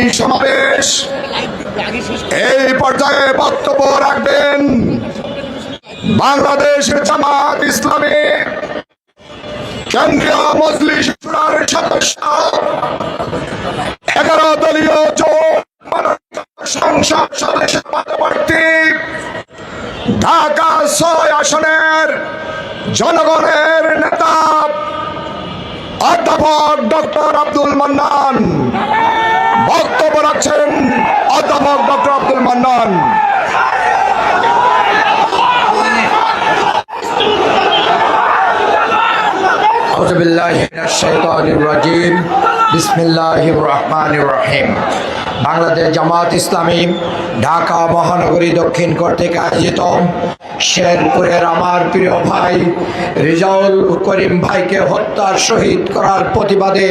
ইসলামী সমাবেশ, এই পর্যায়ে বক্তব্য রাখবেন বাংলাদেশ জামাত ইসলামী, কেন্দ্রীয় মজলিস সদস্য, এগারো দলীয় সংসদ সদস্য পদপ্রার্থী, ঢাকা ছয় আসনের জনগণের নেতা অধ্যাপক ডক্টর আব্দুল মান্নান বক্তব্য রাখছেন অধ্যাপক ডক্টর আব্দুল মান্নান أعوذ بالله من الشيطان الرجيم বিসমিল্লাহ রহমানির রহিম বাংলাদেশ জামাত ইসলামী ঢাকা মহানগরী দক্ষিণ থেকে আয়োজিত শেরপুরের আমার প্রিয় ভাই রিজাউল করিম ভাইকে হত্যার শহীদ করার প্রতিবাদে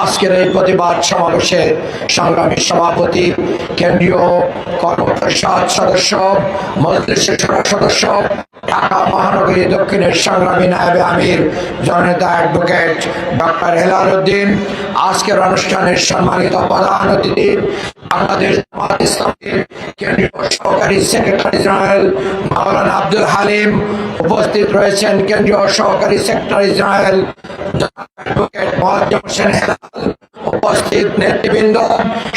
আজকের এই প্রতিবাদ সমাবেশে সংগ্রামী সভাপতি, কেন্দ্রীয় কর্মপরিষদ সদস্য মজলিশ সদস্য ঢাকা মহানগরী দক্ষিণের সংগ্রামী নায়বে আমির, জননেতা অ্যাডভোকেট ডক্টর হেলাল উদ্দিন আজকের অনুষ্ঠানের সম্মানিত প্রধান অতিথি, বাংলাদেশ জামাত ইসলামের কেন্দ্রীয় সহকারী সেক্রেটারি জেনারেল মাওলানা আব্দুল হালিম, উপস্থিত রয়েছেন কেন্দ্রীয় সহকারী secretary general advocate Moazzem Hossain Helal, উপস্থিত নেতৃবৃন্দ,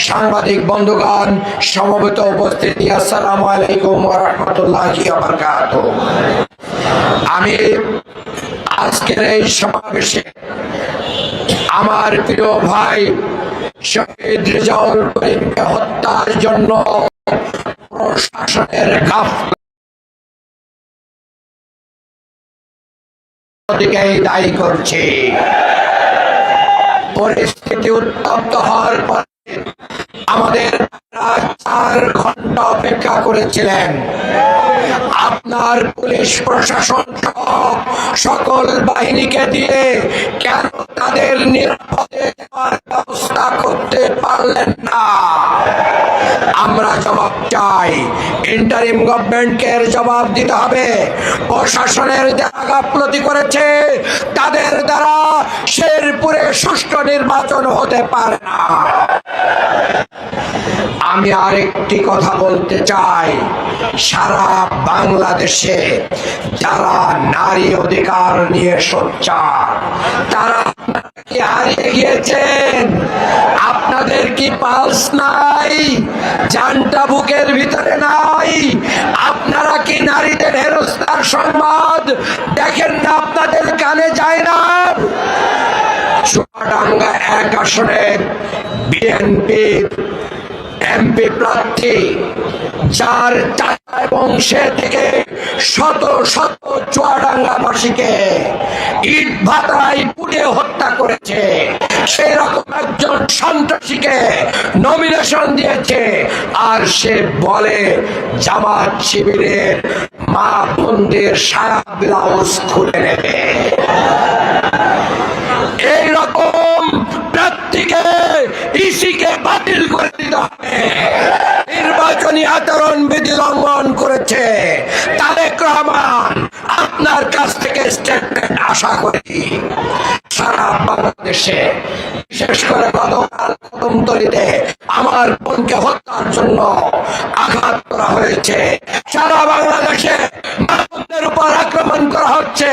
সাংবাদিক বন্ধুগণ, সমবেত উপস্থিতি, আসসালামু আলাইকুম ওয়া রাহমাতুল্লাহি ওয়া বারাকাতুহু। আমি আজকের এই সমাবেশে আমার প্রিয় ভাই শহীদ রেজাউল করিমকে হত্যার জন্য প্রশাসনের গাফ দায়ী করছে। পরিস্থিতি উত্তপ্ত হওয়ার পরে আমাদের চার ঘণ্টা অপেক্ষা করেছিলেন। আপনার পুলিশ প্রশাসন সকল বাহিনীকে দিয়ে কেন তাদের নিরাপদে যাওয়ার ব্যবস্থা করতে পারলেন না? আমরা জবাব চাই। ইন্টারিম গভর্নমেন্টকে জবাব দিতে হবে। প্রশাসনের যারা গাফলতি করেছে, তাদের দ্বারা শেরপুরে সুষ্ঠু নির্বাচন হতে পারে না। আমি আরেকটি কথা বলতে চাই। সারা বাংলাদেশে যারা নারী অধিকার নিয়ে সোচ্চার, তারা কি হারিয়ে গিয়েছেন। আপনাদের কি পালস নাই? জানটা বুকের ভিতরে নাই? আপনারা কি নারীদের হেরস্তার সংবাদ দেখেন না? আপনাদের কানে যায় না? চুয়াডাঙ্গা এক আসনে বিএনপি এমপি প্রার্থী যার টাকা এবং সে থেকে শত শত চুয়াডাঙ্গাবাসীকে ইট ভাতায় পুড়ে হত্যা করেছে। সেই রকম একজন সন্ত্রাসীকে নমিনেশন দিয়েছে আর সে বলে, জামাত শিবিরের মা বোনদের সারা ব্লাউজ খুলে নেবে এই রকম প্রার্থীকে ইসিকে বাতিল করে দিতে হবে নির্বাচনী আচরণ বিধি লঙ্ঘন করেছে। তারেক রহমান, আপনার কাছ থেকে স্টেটমেন্ট আশা করি সারা বাংলাদেশে, বিশেষ করে গতকাল কদমতলিতে আমার বোনকে হত্যার জন্য আঘাত করা হয়েছে। সারা বাংলাদেশে মানুষদের উপর আক্রমণ করা হচ্ছে।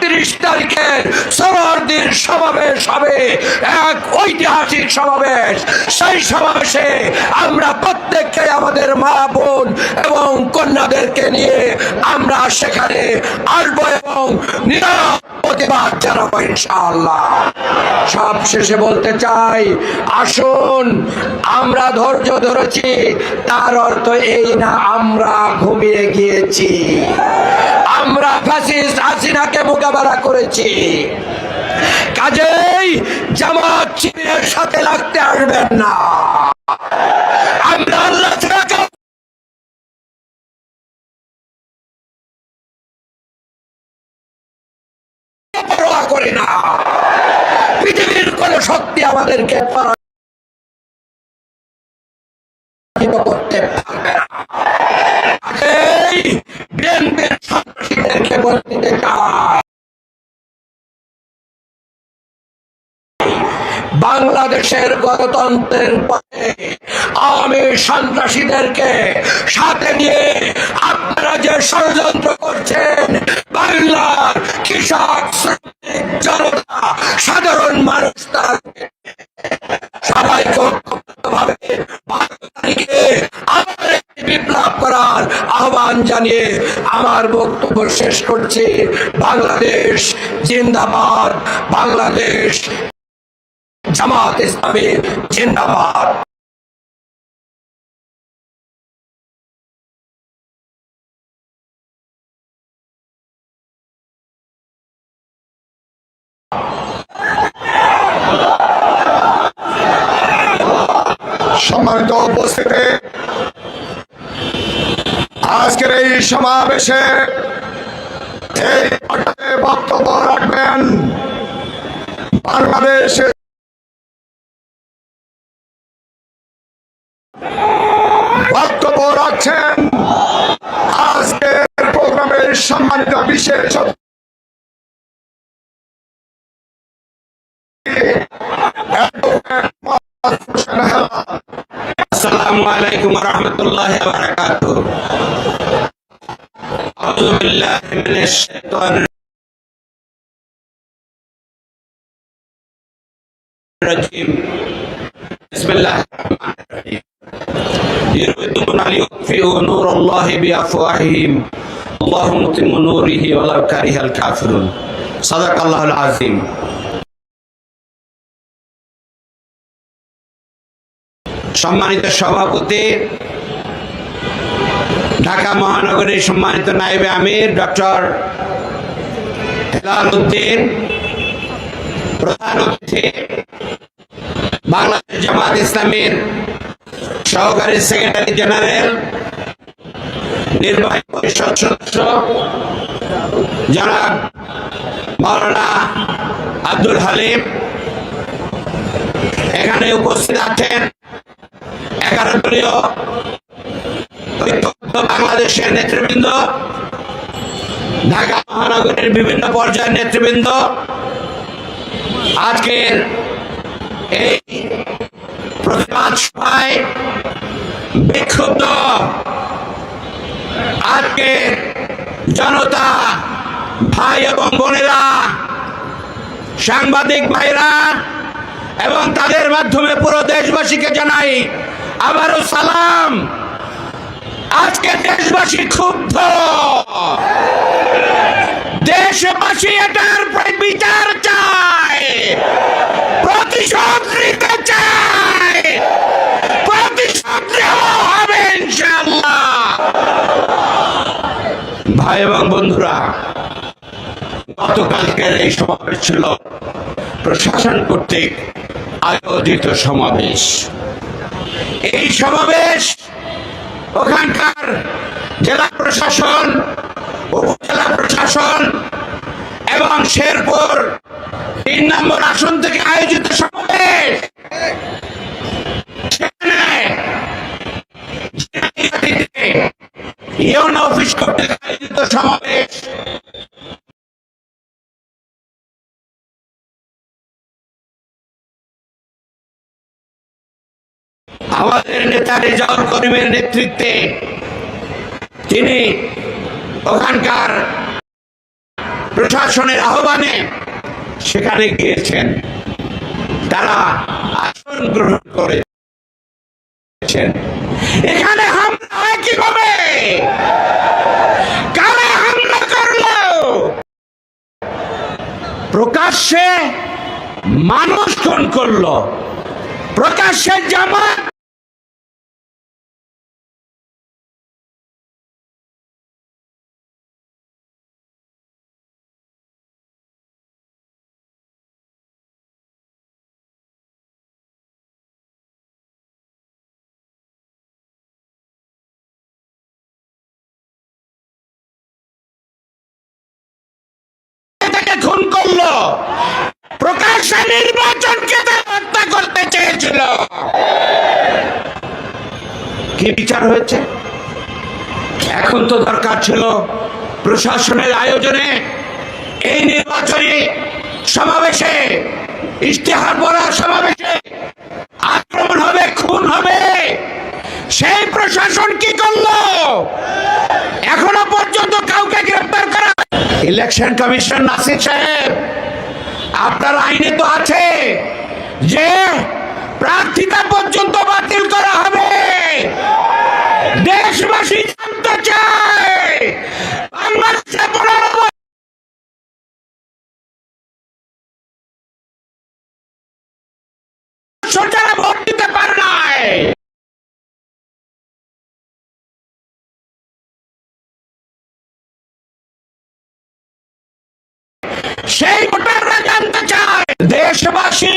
একত্রিশ তারিখের সরদির সমাবেশ হবে। এক ঐতিহাসিক সমাবেশ। সেই সমাবেশে আমরা প্রত্যেককে আমাদের মা বোন এবং কন্যাদেরকে নিয়ে আমরা সেখানে আসব এবং প্রতিবাদ জানাব ইনশাআল্লাহ। সব শেষে বলতে চাই, আসুন, আমরা ধৈর্য ধরেছি, তার অর্থ এই না আমরা ঘুমিয়ে গিয়েছি। আমরা ফ্যাসিস্ট হাসিনাকে মোকাবেলা করেছি। কাজেই জামাত শিবিরের সাথে লাগতে আসবেন না। আমরা আল্লাহ পৃথিবীর আমাদেরকে করতে পারবে না। বিএনপির সন্ত্রাসীদেরকে বলে চাই। বাংলাদেশের গণতন্ত্রের পথে আওয়ামী সন্ত্রাসীদেরকে সাথে নিয়ে আপনারা যে ষড়যন্ত্র করছেন বাংলার কৃষক, শ্রমিক, জনতা, সাধারণ মানুষ তার সবাইকে বারো তারিখে আবার একটি বিপ্লব করার আহ্বান জানিয়ে আমার বক্তব্য শেষ করছি। বাংলাদেশ জিন্দাবাদ, বাংলাদেশ জামাত ইসলামী জিন্দাবাদ। সম্মানিত উপস্থিতি আজকের এই সমাবেশে বক্তব্য রাখবেন বাংলাদেশের বক্তব্য রাখছেন আজকের প্রোগ্রামের সম্মানিত বিশেষ অতিথি, অ্যাডভোকেট মোহাম্মদ হোসেন হেলাল। আসসালামু আলাইকুম রহমতুল্লাহ বারাকাত أعوذ بالله من الشيطان الرجيم بسم الله الرحمن الرحيم يريدون أن يطفئوا نور الله بأفواههم الله متم نوره ولو كره الكافرون صدق الله العظيم সম্মানিত সভাপতি ঢাকা মহানগরীর সম্মানিত নাইবে আমির ডক্টর হেলাল উদ্দিন প্রধান অতিথি বাংলাদেশ জামাত ইসলামীর সহকারী সেক্রেটারি জেনারেল, নির্বাহী পরিষদ সদস্য, জনাব মাওলানা আব্দুল হালিম। এখানে উপস্থিত আছেন এগারো দলীয় বাংলাদেশের নেতৃবৃন্দ, ঢাকা মহানগরের বিভিন্ন পর্যায়ের নেতৃবৃন্দ। আজকের এই প্রতিবাদ সভায় বিক্ষুব্ধ আজকের জনতা, ভাই এবং বোনেরা, সাংবাদিক ভাইরা এবং তাদের মাধ্যমে পুরো দেশবাসীকে জানাই আবারও সালাম। আজকে দেশবাসী ক্ষুব্ধ। দেশবাসী এটার বিচার চায় প্রতিশোধ নিতে চায় প্রতিশোধ নেওয়া হবে ইনশাআল্লাহ ভাই এবং বন্ধুরা, গতকালকের এই সমাবেশ ছিল প্রশাসন কর্তৃক আয়োজিত সমাবেশ। এই সমাবেশ ওখানকার জেলা প্রশাসন, উপজেলা প্রশাসন এবং শেরপুর তিন নম্বর আসন থেকে আয়োজিত সমাবেশ। সেখানে ইউনো অফিস কর্তৃক সমাবেশ আমাদের নেতা রেজাউল করিমের নেতৃত্বে। তিনি ওখানকার প্রশাসনের আহ্বানে সেখানে গিয়েছেন। তারা আসন গ্রহণ করেছেন। এখানে কীভাবে কারা হামলা করল। প্রকাশ্যে মানুষ খুন করল। প্রকাশ্যে জামাত তাকে খুন করল। প্রকাশ্যে নির্বাচনকে তারা হত্যা করতে চেয়েছিল। কি বিচার হয়েছে? এখন তো দরকার ছিল প্রশাসনের আয়োজনে এই নির্বাচনী সমাবেশে, ইশতেহার পড়া সমাবেশে আক্রমণ হবে, খুন হবে। সেই প্রশাসন কি করল? এখনও পর্যন্ত কাউকে গ্রেফতার করা ইলেকশন কমিশন নাসির সাহেব, আপনার আইনে তো আছে যে প্রার্থিতা পর্যন্ত বাতিল করা হবে। দেশবাসী জানতে চায়, বাংলাদেশে ভোট দিতে পারে নাই। সেই ভোটাররা জানতে চায় দেশবাসী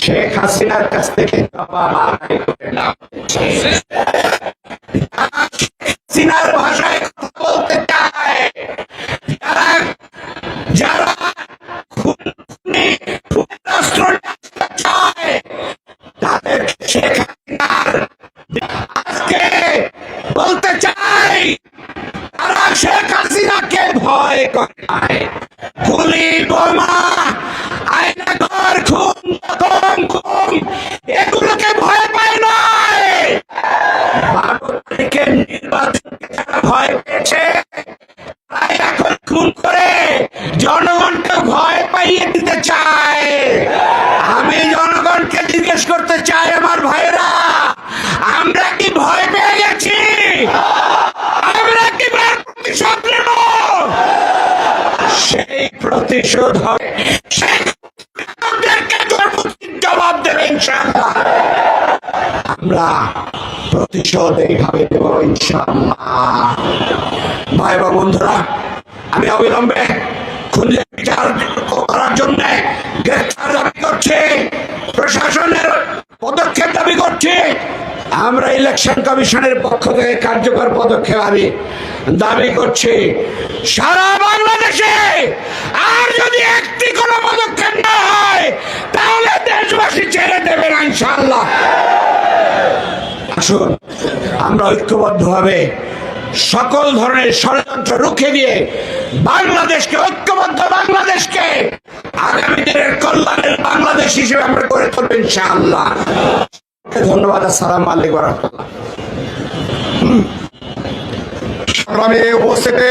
শেখ হাসিনার কাছ থেকে ভাষায় কথা বলতে চায় যারা যারা চালাতে চায় তাদের শেখ হাসিনার আজকে বলতে চাই তারা শেখ হাসিনাকে ভয় করে নাই। গুলি বোমা আয়না ঘর খুন দখল, খুন এগুলোকে ভয় পায় নাই নির্বাচনকে যারা ভয় পেয়েছে? তাই এখন খুন করে জনগণকে ভয় পাইয়ে দিতে চায়। আমি জনগণকে জিজ্ঞেস করতে চাই আমার ভাইরা আমরা কি ভয় পেয়ে গেছি আমরা কি এবার প্রতিশোধ নেব সেই প্রতিশোধ হবে। জবাব দেবে আমরা প্রতিশোধ এইভাবে দেব, ইনশাআল্লাহ। ভাই বা বন্ধুরা, আমি অবিলম্বে খুঁজে বিচার করার জন্য গ্রেফতার দাবি করছি, প্রশাসনের পদক্ষেপ দাবি করছি। আমরা ইলেকশন কমিশনের পক্ষ থেকে কার্যকর পদক্ষেপ আমি দাবি করছি। সারা বাংলাদেশে আর যদি একটি কোনো পদক্ষেপ না হয়, তাহলে দেশবাসী ছেড়ে দেবেন ইনশাআল্লাহ। আসুন, আমরা ঐক্যবদ্ধভাবে সকল ধরনের ষড়যন্ত্র রুখে দিয়ে বাংলাদেশকে ঐক্যবদ্ধ বাংলাদেশকে আগামী দিনের কল্যাণের বাংলাদেশ হিসেবে আমরা গড়ে তুলব, ইনশাআল্লাহ। ধন্যবাদ, আসসালাম আলাইকুম রহমতুল্লাহ। সংগ্রামে উপস্থিতি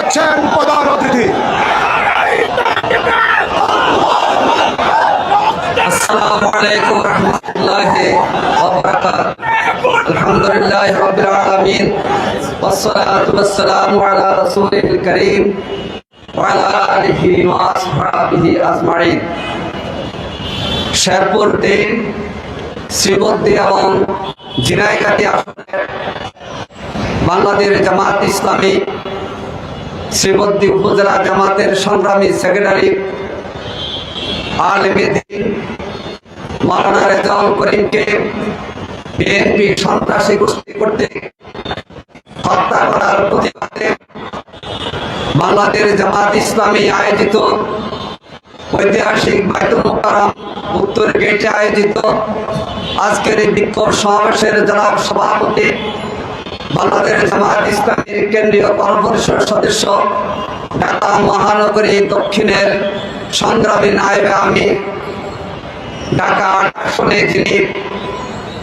বক্তব্য রাখছেন প্রধান অতিথি السلام عليكم ورحمة الله وبركاته الحمد لله رب العالمين والصلاة والسلام على رسوله الكريم وعلى آله وأصحابه أجمعين শেরপুর তিন শ্রীবদ্দী এবং ঝিনাইকাটি আসনের বাংলাদেশ জামাত ইসলামী শ্রীবদ্দী উপজেলা জামাতের সংগ্রামী সেক্রেটারি সন্ত্রাসী করতে হত্যা করার প্রতিবাদে জামাত ইসলামী আয়োজিত ঐতিহাসিক আয়োজিত আজকের বিক্ষোভ সমাবেশের জনাব সভাপতি বাংলাদেশ জামাত ইসলামীর কেন্দ্রীয় কর্মপরিষদ সদস্য ঢাকা মহানগরী দক্ষিণের সংগ্রামী নায়েবে আমি, ঢাকা আসনে যিনি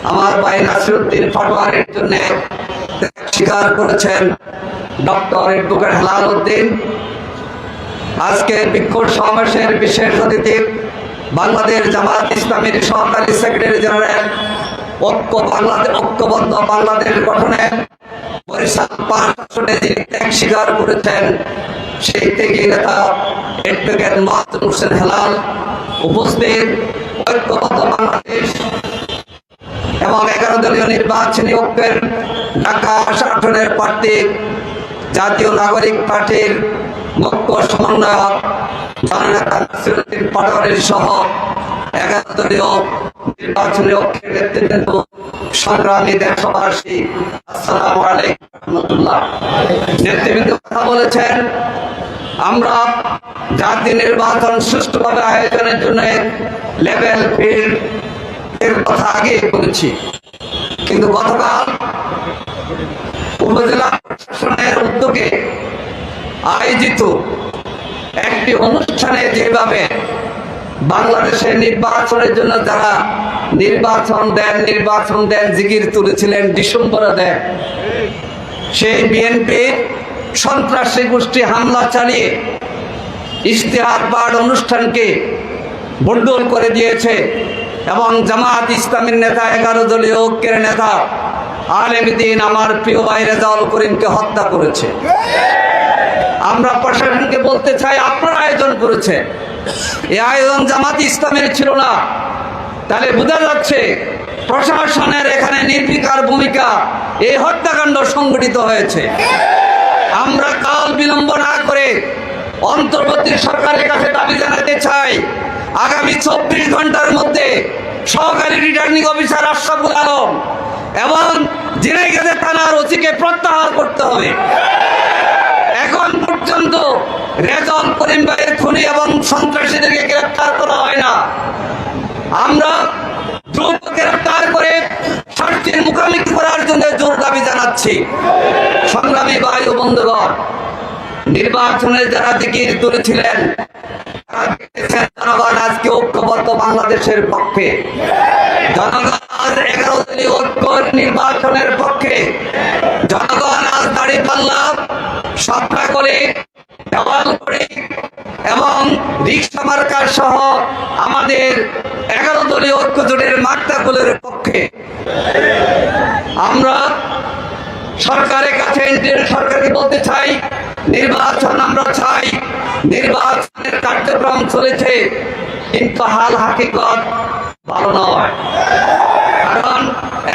আমার ভাই নাসিরুদ্দিন পাটোয়ারির জন্য স্বীকার করেছেন ডক্টর এডভোকেট হেলাল উদ্দিন আজকে বিক্ষোভ সমাবেশের বিশেষ অতিথি বাংলাদেশ জামাত ইসলামীর সহকারী সেক্রেটারি জেনারেল, ঐক্য বাংলাদেশ ঐক্যবদ্ধ বাংলাদেশ গঠনে স্বীকার করেছেন, সেই ত্যাগী নেতা হোসেন হেলাল উপস্থিত বাংলাদেশ এবং এগারো দলীয় নির্বাচনী ঢাকা জাতীয় নাগরিক পার্টির মুখ্য সমন্বয়ক জননেতা নাসিরুদ্দিন পাটোয়ারির সহ এগারো দলীয় নির্বাচনী ঐক্যের নেতৃবৃন্দ সংগ্রামী দেশবাসী আসসালামু আলাইকুম রহমতুল্লাহ। নেতৃবৃন্দ কথা বলেছেন, আমরা জাতীয় নির্বাচন সুষ্ঠুভাবে আয়োজনের জন্য লেভেল ফিল্ড এর কথা আগে কিন্তু গতকাল উপজেলা প্রশাসনের উদ্যোগে আয়োজিত একটি অনুষ্ঠানে যেভাবে বাংলাদেশের নির্বাচনের জন্য যারা নির্বাচন দেন নির্বাচন দেন জিগির তুলেছিলেন ডিসেম্বরে দেন, সেই বিএনপি সন্ত্রাসী গোষ্ঠী হামলা চালিয়ে ইশতেহার পাঠ অনুষ্ঠানকে বন্ডল করে দিয়েছে এবং জামাত ইসলামের নেতা, এগারো দলীয় ঐক্যের নেতা আলেমদিন আমার প্রিয় ভাই রেজাউল করিমকে হত্যা করেছে। আমরা প্রশাসনকে বলতে চাই, আপনারা আয়োজন করেছে। এই আয়োজন জামাত ইসলামের ছিল না। তাহলে বোঝা যাচ্ছে প্রশাসনের এখানে নির্বিকার ভূমিকা, এই হত্যাকাণ্ড সংঘটিত হয়েছে। আমরা কাল বিলম্ব না করে অন্তর্বর্তী সরকারের কাছে দাবি জানাতে চাই, আগামী চব্বিশ ঘণ্টার মধ্যে সহকারী রিটার্নিং অফিসার আশরাফুল আলম এবং জিনাইগাদের থানার ওসিকে প্রত্যাহার করতে হবে। এখন পর্যন্ত রেজল করিম ভাইয়ের খুনি এবং সন্ত্রাসীদেরকে গ্রেফতার করা হয় না। আমরা দ্রুত গ্রেফতার করে শাস্তির মুখোমুখি করার জন্য জোর দাবি জানাচ্ছি। সংগ্রামী বায়ু বন্ধুগণ নির্বাচনে যারা দিকির তুলেছিলেন জনগণ আজকে ঐক্যবদ্ধ বাংলাদেশের পক্ষে। জনগণ আজ এগারো দলীয় ঐক্য নির্বাচনের পক্ষে। জনগণ আজ দাঁড়িয়ে পাল্লাম সবটা করে দেওয়াল করে এবং রিক্সা মার্কার সহ আমাদের এগারো দলীয় ঐক্য জোটের মার্কাগুলোর পক্ষে আমরা সরকারের কাছে সরকারকে বলতে চাই, নির্বাচন আমরা চাই, নির্বাচনের কার্যক্রম চলেছে, কিন্তু হাল হাকিকত ভালো নয়। কারণ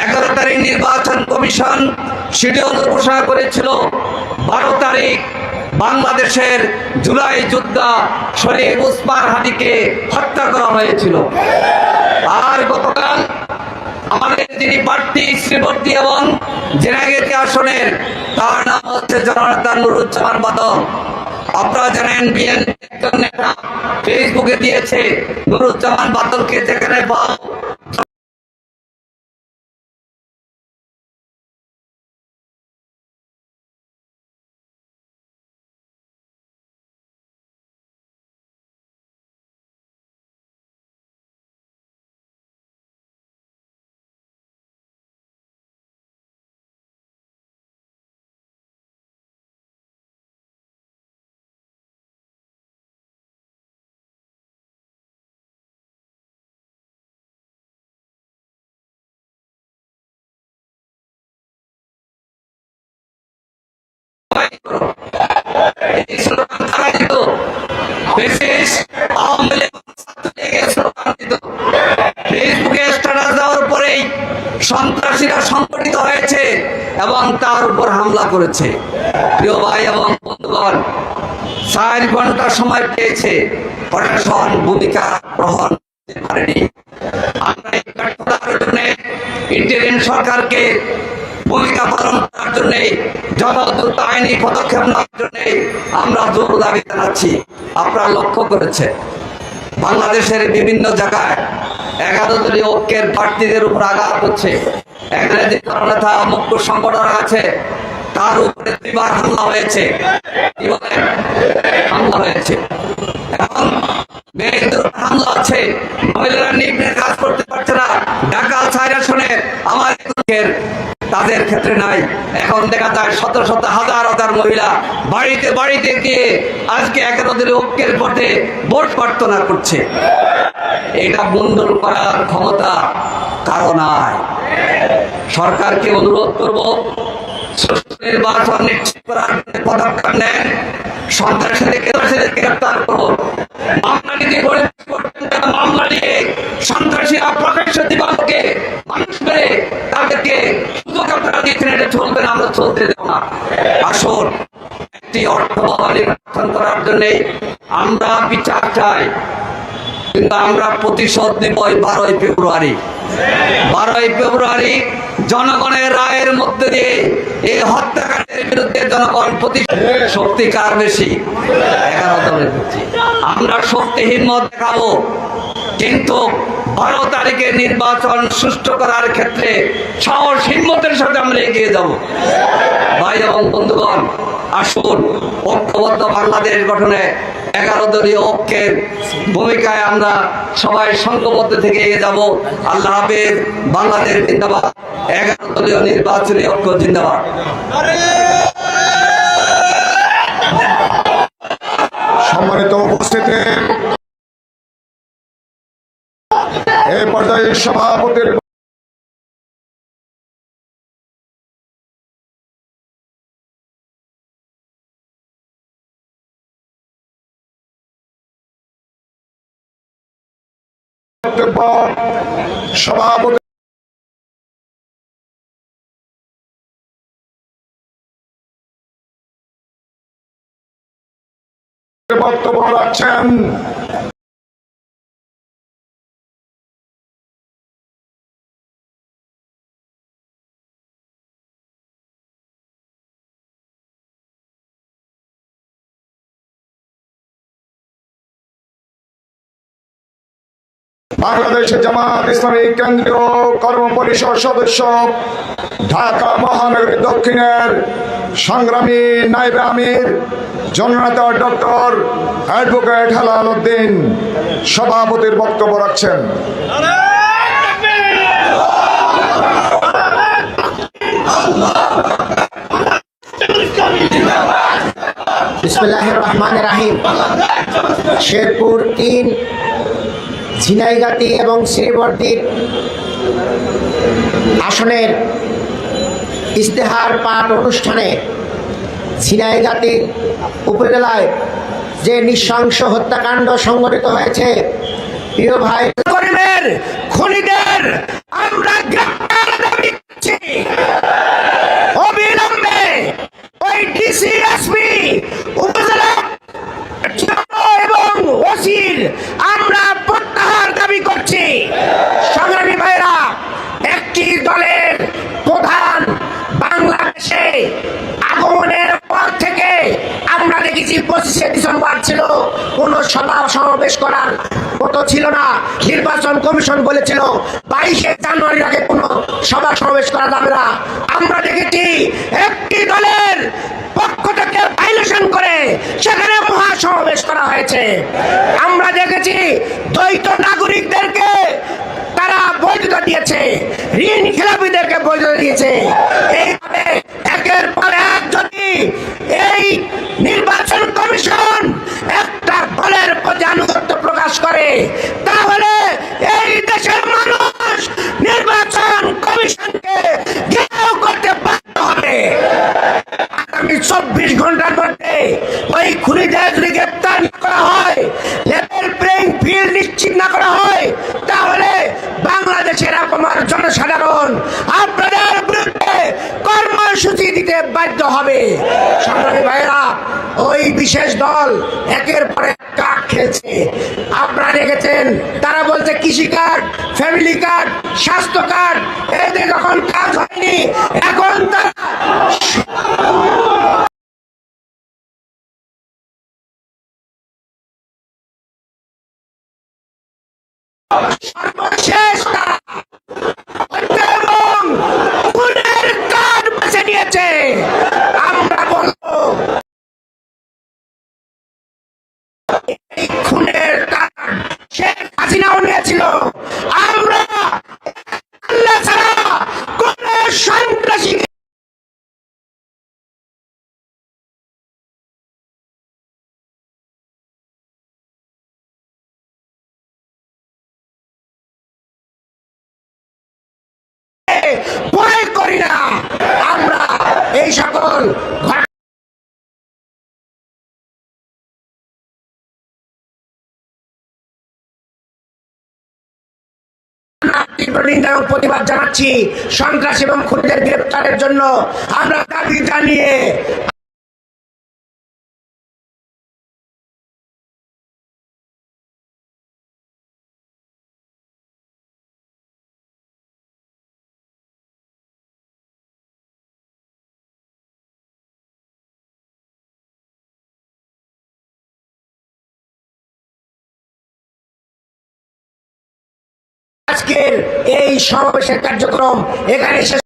এগারো তারিখ নির্বাচন কমিশন শিডিউল ঘোষণা করেছিল, বারো তারিখ বাংলাদেশের জুলাই যোদ্ধা শরীফ উসমান হাদিকে হত্যা করা হয়েছিল। আর গতকাল আমাদের যিনি প্রার্থী শ্রীবর্তী এবং জেনাগেতি আসনের, তার নাম হচ্ছে জননেতা নুরুজ্জামান বাদল আপনারা জানেন বিএনপি নেতা, ফেসবুকে দিয়েছে, নুরুজ্জামান বাদলকে যেখানে পাও সন্ত্রাসীরা সংগঠিত হয়েছে। এবং তার উপর হামলা করেছে। প্রিয় ভাই এবং বন্ধুগণ চার ঘণ্টা সময় পেয়েছে প্রশাসন ভূমিকা গ্রহণ আমরা ইন্টারিম সরকারকে ভূমিকা পালন করার জন্য, যথাযথ আইনি পদক্ষেপ নেওয়ার জন্য আমরা জোর দাবি জানাচ্ছি। আপনারা লক্ষ্য করেছে বাংলাদেশের বিভিন্ন জায়গায় এগারো দলীয় ঐক্যের প্রার্থীদের উপর আঘাত হচ্ছে। এখানে যে জননেতা মুক্ত সংগঠন আছে তার উপরে দুইবার হামলা হয়েছে। হামলা হয়েছে। এবং মেয়েদের হামলা আছে মহিলারা নির্বিঘ্নে কাজ করতে পারছে না। ঢাকা আসনের আমার তাদের ক্ষেত্রে নাই। এখন দেখা যায় শত শত হাজার হাজার মহিলা বাড়িতে বাড়িতে গিয়ে আজকে এগারো দিনের ঐক্যের পথে ভোট প্রার্থনা করছে। এটা বন্ধন করার ক্ষমতা কারও নাই। সরকারকে অনুরোধ করব পদক্ষেপ নেন গ্রেপ্তার করুন। মামলা নিতে করে মামলা দিবালকে মানুষ মেরে আমাদেরকে সুযোগ আপনারা দিচ্ছেন এটা চলবে না, আমরা চলতে দেব না। আসুন, একটি অর্থ নির্বাচন করার আমরা বিচার চাই। কিন্তু আমরা প্রতিশোধ নেব ওই বারোই ফেব্রুয়ারি। বারোই ফেব্রুয়ারি জনগণের রায়ের মধ্যে দিয়ে এই হত্যাকাণ্ডের বিরুদ্ধে জনগণ প্রতি শক্তি কার বেশি, এগারো দলের আমরা শক্তিহীন মত দেখাবো, কিন্তু বারো তারিখে নির্বাচন সুষ্ঠু করার ক্ষেত্রে সাহস হিম্মতের সাথে আমরা এগিয়ে যাব। ভাই এবং বন্ধুগণ, আসুন, ঐক্যবদ্ধ বাংলাদেশ গঠনে এগারো দলীয় ঐক্যের ভূমিকায় আমরা সবাই সংঘবদ্ধ থেকে এগিয়ে যাব। আল্লাহ হাফেজ, বাংলাদেশ জিন্দাবাদ। এগারো দলীয় নির্বাচনী ঐক্য জিন্দাবাদ। সম্মানিত উপস্থিতি। এই পর্যায়ে সভাপতির বক্তব্য সভাপতি বক্তব্য রাখছেন। বাংলাদেশ জামাত ইসলামী কেন্দ্রীয় কর্ম পরিষদ সদস্য ঢাকা মহানগরী দক্ষিণের সংগ্রামী নাইবে আমির, জননেতা ডক্টর অ্যাডভোকেট হেলাল উদ্দিন সভাপতির বক্তব্য রাখছেন। শেরপুর তিন ঝিনাইগাতি এবং শ্রীবর্দির আসনের ইশতেহার পাঠ অনুষ্ঠানে ঝিনাইগাতির উপজেলায় যে নৃশংস হত্যাকাণ্ড সংঘটিত হয়েছে, প্রিয় ভাই করিমের খুনিদের মতো ছিল না, নির্বাচন কমিশন বলেছিল, বাইশে জানুয়ারির আগে কোনো সভা সমাবেশ করা যাবে না। আমরা দেখেছি একটি দলের পক্ষ থেকে ভাইলেশন করে সেখানে মহা সমাবেশ করা হয়েছে। আমরা দেখেছি দ্বৈত নাগরিকদেরকে তারা বৈধতা দিয়েছে, ঋণ খেলাপিদেরকে বৈধতা দিয়েছে। এইভাবে একের পর এক যদি এই নির্বাচন কমিশন প্রতি আনুগত্য প্রকাশ করে, তাহলে এই দেশের মানুষ নির্বাচন কমিশনকে ঘেরাও করতে বাধ্য হবে। আগামী চব্বিশ ঘণ্টার মধ্যে ওই খুনিদের যদি গ্রেপ্তার করা হয়, লেভেল প্লেইং ফিল্ড নিশ্চিত না করা হয়, তাহলে বাংলাদেশের আপনার জনসাধারণ আপনাদের বিরুদ্ধে কর্মসূচি দিতে বাধ্য হবে। সংগ্রামী ওই বিশেষ দল একের পর কার্ড খেয়েছে। আপনারা দেখেছেন, তারা বলছে কৃষি কার্ড, ফ্যামিলি কার্ড, স্বাস্থ্য কার্ড, এতে যখন কাজ হয়নি প্রতিবাদ জানাচ্ছি। সন্ত্রাস এবং খুনিদের গ্রেপ্তারের জন্য আমরা দাবি জানিয়ে সমাবেশের কার্যক্রম এখানে শেষ